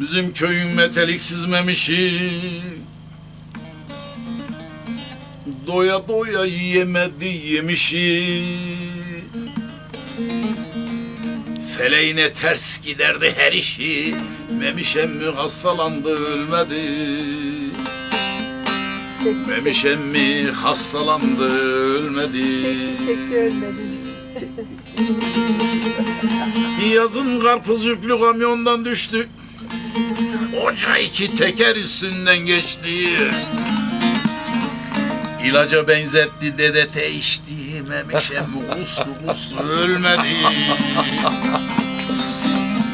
Bizim köyün meteliksiz memişi Doya doya yiyemedi yemişi. Feleğine ters giderdi her işi. Memiş emmi hastalandı ölmedi Memiş emmi hastalandı ölmedi Çekti. Yazın karpuz yüklü kamyondan düştü. Oca iki teker üstünden geçti. İlaca benzetti dedete içti. Memişem kustu kustu ölmedi.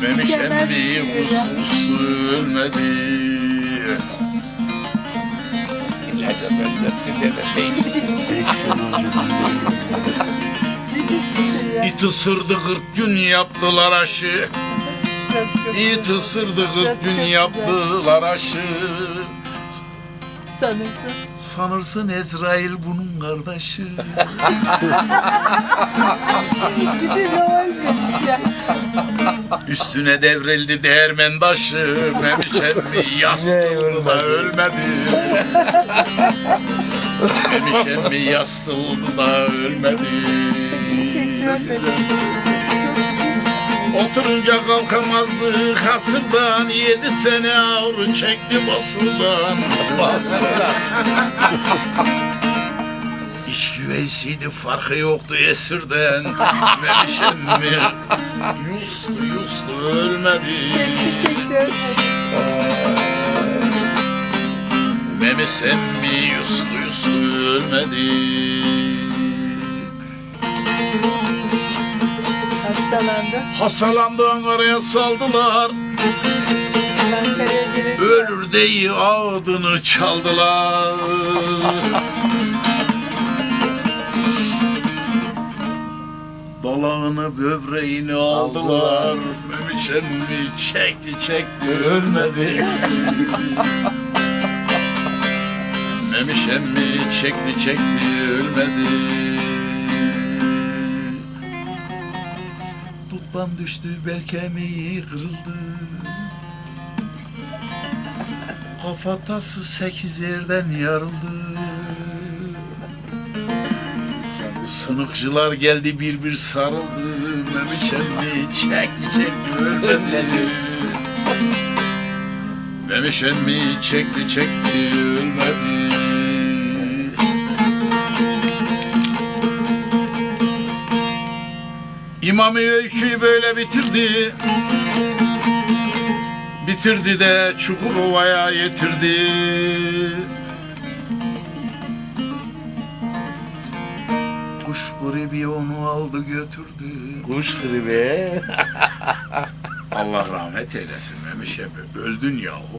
Memişem bir kustu kustu ölmedi. Şey ya. İt ısırdı kırk gün yaptılar aşı. İt ısırdı Çok kırk çok gün güzel. yaptılar aşı. Sanırsın. Sanırsın Ezrail bunun kardeşi. Bir de ya. Üstüne devrildi değirmen taşı. Memiş emmi yastıldı da ölmedi. Memiş emmi yastıldı da ölmedi. Oturunca kalkamazdı kasırdan Yedi sene ağrı çekti basurdan İş güveysiydi farkı yoktu esirden. Memiş emmi yustu yustu ölmedi. Çekti çekti ölmedi. Emmi yustu yustu ölmedi. Hastalandı. Hastalandı Ankara'ya saldılar. Ölür deyi adını çaldılar Dalağını böbreğini aldılar. Memiş emmi çekti çekti ölmedi. Memiş emmi çekti çekti ölmedi. Duttan düştü bel kemiği kırıldı. Kafatası sekiz yerden yarıldı Sınıkçılar geldi bir bir sarıldı. Memiş emmi çekti çekti ölmedi. Memiş emmi çekti çekti ölmedi. İmam öyküyü böyle bitirdi. Bitirdi de Çukurova'ya getirdi Kuş gribi onu aldı götürdü. Kuş gribi. Allah rahmet eylesin Memiş öldün yahu